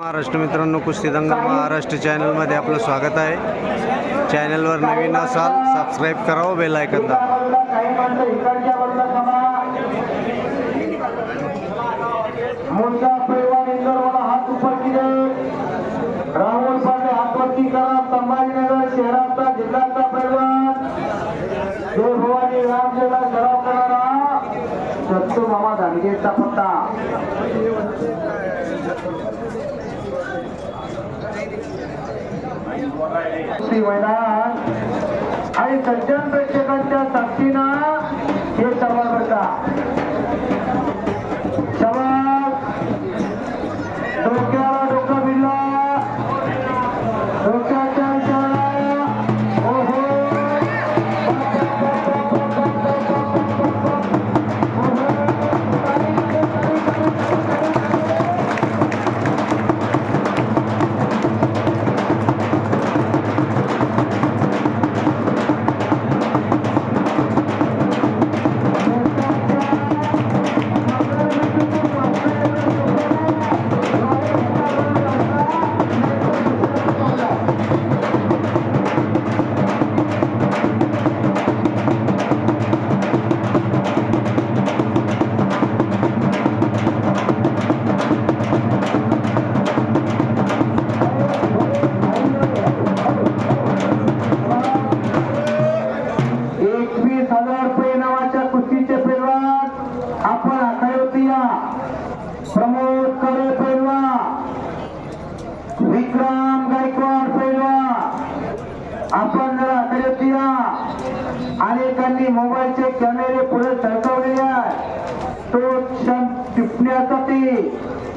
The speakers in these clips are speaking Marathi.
महाराष्ट्र मित्रांनो कुस्ती दंगल महाराष्ट्र चॅनलमध्ये आपलं स्वागत आहे. चॅनलवर नवीन असाल सबस्क्राईब करावं बेल ऐकत राहुल हातवरती करा. संभाजीनगर शहराचा जिल्ह्याचा सराव करणारा मामा पत्ता. श्री मैदान आणि सज्जन प्रेक्षकांच्या साक्षीनं हे सर्व करता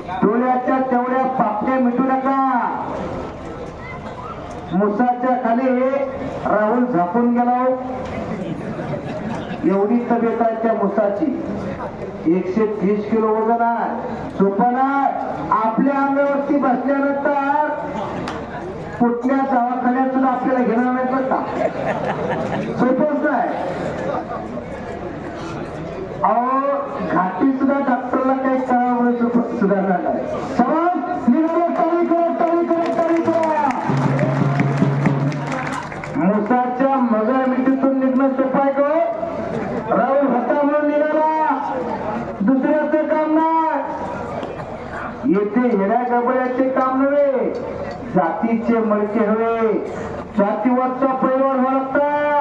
डोळ्याच्या तेवढ्या पापण्या मिटू नका. मुसाच्या खाली राहुल झापून गेला हो. एवढी तब्येत आहे त्या मुसाची. एकशे तीस किलो वजन आहे. आपल्या अंगावरती बसल्यानंतर कुठल्या दवाखान्यात सुद्धा आपल्याला घेणार नाही का? जातीचे मलके हवे. जातीवरचा पैलवान लागता.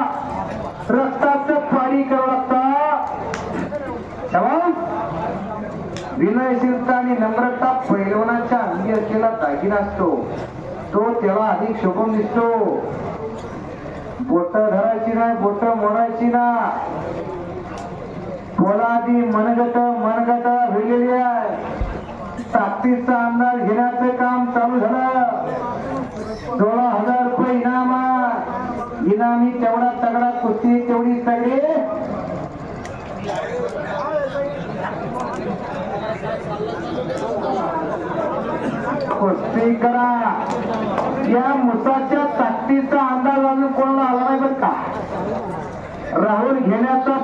रक्ताचं पाणी करावं लागता. विनयशीलता आणि नम्रता पैलवानाच्या अंगी असलेला दागिना असतो. तो तेव्हा अधिक शोभून दिसतो. बोट धरायची नाही बोट मोडायची ना बोला आधी मनगत मनगत वेगळी आहे ताकदीचा अंदाज घेण्याचं काम चालू झालं. सोळा हजार रुपये इनाम इनामी तेवढा तगडा कुस्ती तेवढी तगडी. कुस्ती करा. या मुसाच्या ताकदीचा अंदाज अजून कोणाला आला नाही बघ का? राहुल घेण्याचा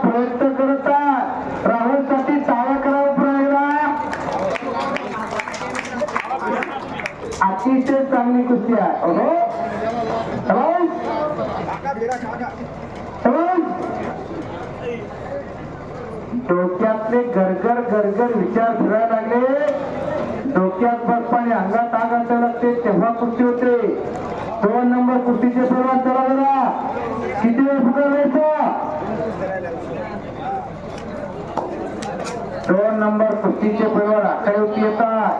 अतिशय चांगली कुस्ती आहे ओहो डोक्यातले गरगर गरगर विचार फिरायला लागले. डोक्यात बर्फ आणि अंगात आग असायला लागते तेव्हा कुस्ती होते. दोन नंबर कुस्तीचे सर्वात चला जरा. किती वेळ दोन नंबर कुस्तीचे पैलवान आखाड्यावरती येतात.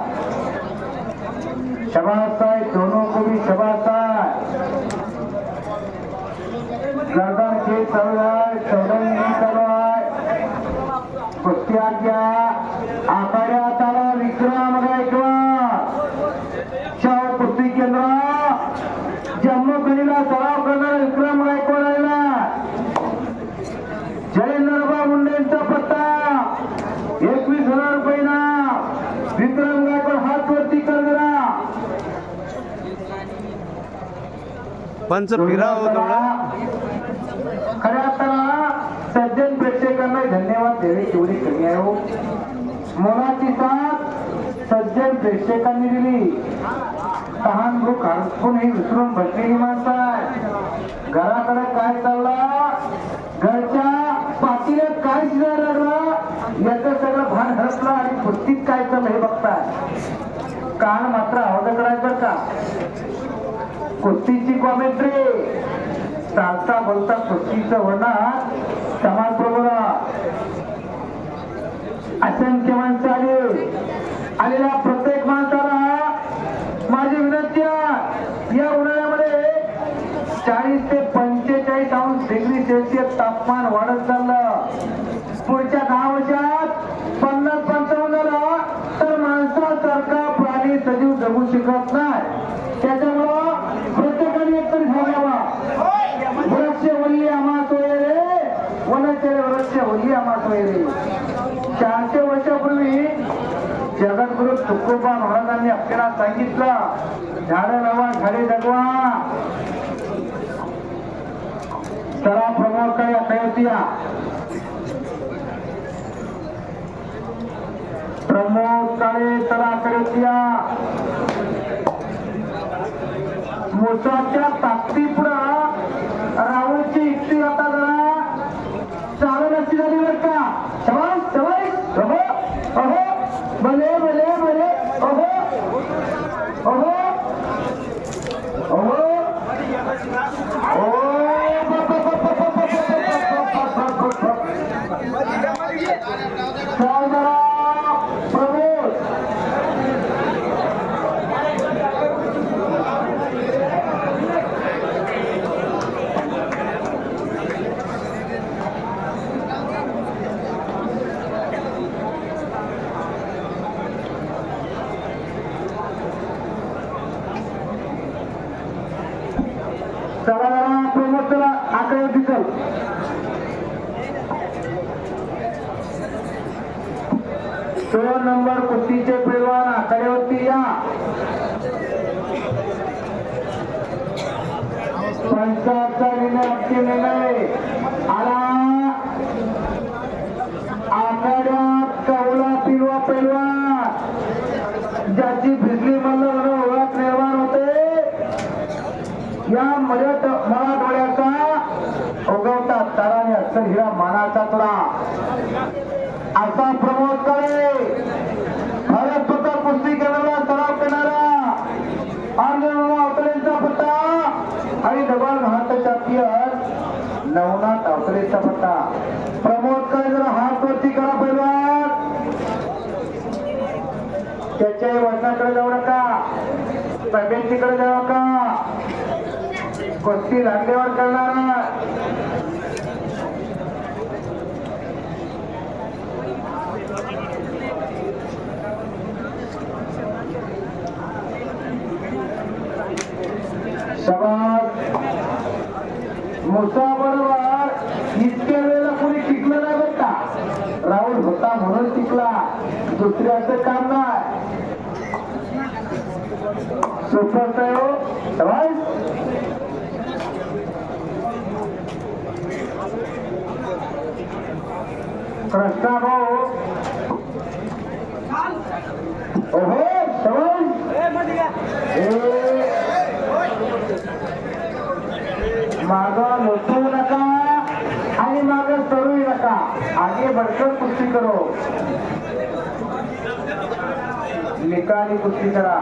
शबासा आहे दोनों को चालू आहे चालू आहे कुस्ती आज्ञा आखाड्यात आला विक्रम गायकवाड शाह कुस्ती केंद्र जम्मू कश्मीरला सराव करणारा विक्रम गायकवाड आला जयेंद्रबा मुंडेंचा पत्ता एकवीस हजार रुपये ना विक्रम गायकवाड हात वरती कर जरा पंच फिराव थोडं खऱ्या अर्थानं सज्जन प्रेक्षकांना धन्यवाद देणे तेवढी कमी आहे हो. मुलाची साथ सज्जन प्रेक्षकांनी दिली. तहान भूक हरपूनही विसरून बसलेली माणसं. आहे घराकडे काय चालला? घरच्या पाठीला काय शिजायला लागला? याचं सगळं भान हरपलं आणि कुस्तीत काय चाललं हे बघताय. कान मात्र अवघडायचं का? कुस्तीची कॉमेंट्री चालता बोलता कुस्तीचं होणार. समाज असंख्य माणसं आली. आलेल्या प्रत्येक माणसाला माझी विनंती या उन्हाळ्यामध्ये चाळीस ते पंचेचाळीस अंश डिग्री सेल्सिअस तापमान वाढत चाललं. पुढच्या दहा वर्षात पन्नास पंचावन्न तर माणसासारखा प्राणी सजीव जगू शकत नाही. त्याच्या वर्ष होली आम्हाला चारशे वर्षापूर्वी जगद्गुरु तुकोबा महाराजांनी आपल्याला सांगितलं झाड लावा झाडे जगवा. सरा प्रमुखाकडे अकयोतिया प्रमोद काळे सरा करत्या मुसाच्या ताकदीत सोळा नंबर कुस्तीचे पैलवान होती या. पंचाचा निर्णय निर्णय असा प्रमोद काळे. भारत स्वतः कुस्ती करणारा सराव करणारा आंदोलन अवतरेंचा पत्ता आणि डबल महाराष्ट्र चॅम्पियन नवनाथ अवतरेंचा पत्ता. प्रमोद काळे जरा हात वरती करा पहिला त्याच्याही वजनाकडे जाऊ नका. तब्येतीकडे जाऊ नका. कुस्ती लागल्यावर करणार शबाद मुसा बरोबर इतक्या वेळेला कोणी टिकलं नाही बघ का? राहुल होता म्हणून टिकला. दुसऱ्याचं काम नाही. सुपर कृष्णा भाऊ ओहो माग लोटू नका आणि माग सरू नका आगे बडकत कुस्ती करो. निकाली कुस्ती करा.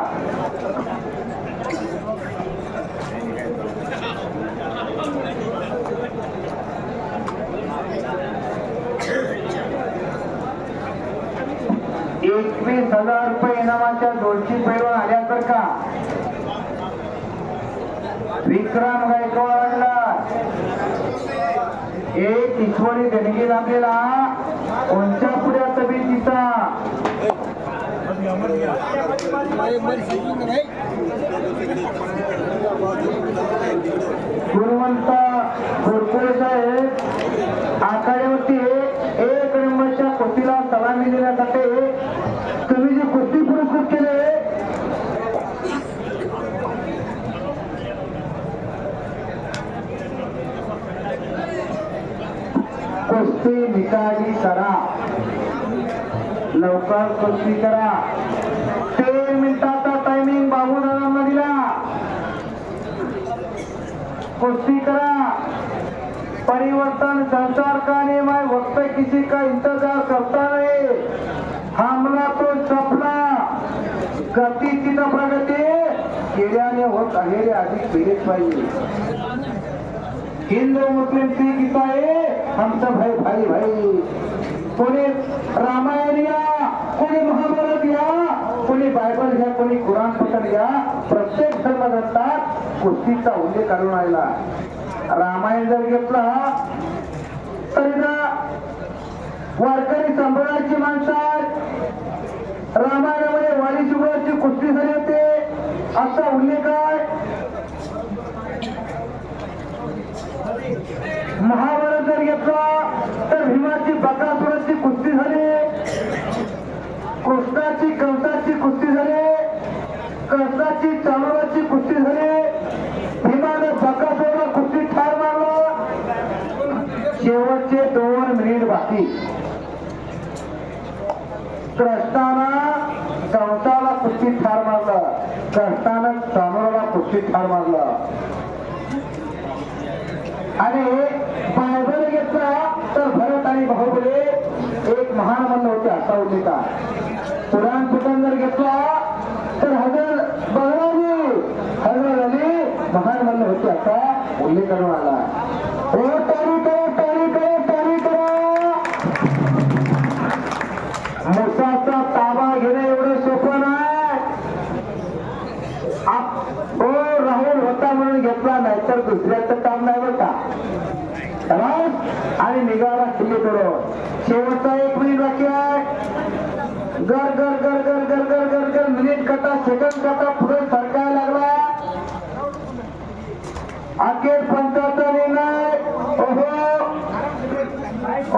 एकवीस हजार रुपये इनामाच्या दोनशे आल्या तर का? विक्रम गायकवाडला एक ईश्वरी देणगी लागलेला कोणत्या पुढ्या तब्येतीचा गुणवंत घोरपडे साहेब आखाड्यावरती एक नंबरच्या कुस्तीला सलामी दिल्यासाठी तुम्ही जी कुस्ती नुसते निकाली करा लवकर सुस्ती करा. तीन मिनिटाचा टायमिंग बाबूदादांना दिला. कुस्ती करा. परिवर्तन संसार का नियम है वक्त किसी का इंतजार करता है हमला तो सपना. गति की तो प्रगति. केल्याने होत आहे अधिक भेट पाहिजे. हिंदू मुस्लिम ती गीता आमचा भाई भाई भाई। कोणी रामायण घ्या कोणी महाभारत घ्या कोणी बायबल घ्या कोणी कुराण पठण घ्या प्रत्येक धर्मग्रंथात कुस्तीचा उल्लेख करून राहिला. रामायण जर घेतला तर वारकरी संप्रदायाची माणसं आहेत. रामायणामध्ये वाली शिवराची कुस्ती झाली होते. असा उल्लेख आहे. महाभारत कृष्णाची भीमाची बकासुराची कुस्ती झाली. कृष्णाची कंसाची कुस्ती झाली. कंसाची चालवाची कुस्ती झाली. भीमाने बकासुराला कुस्ती ठार मारला. शेवटचे दोन मिनिट बाकी. कृष्णानं कंसाला कुस्ती ठार मारलं. कृष्णानं चालवाला कुस्ती ठार मारलं. आणि आणि बाहुबली एक महान मल्ल होते असा उल्लेख पुराण जर घेतला तर हजर बघणारी हजर अली महान मल्ल होते असा उल्लेख करून आला. हो, मुसाचा ताबा घेणं एवढं सोपं नाही. आप- हो राहुल होता म्हणून घेतला नाही तर दुसऱ्याचं काम नाही बघा आणि निघाला किल्ले करून शेवटचा एक मिनिट बाकी आहे. गर गर गर गर गर गर गर गर मिनिट कटा सेकंद कटा पुढे सरकायला लागला. अखेर पंचाचा निर्णय ओहो.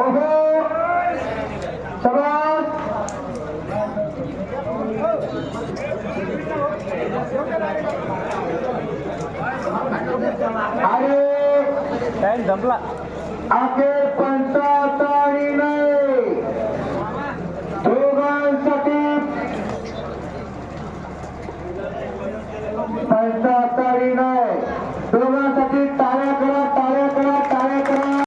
ओहो. सभास. अरे. अखेर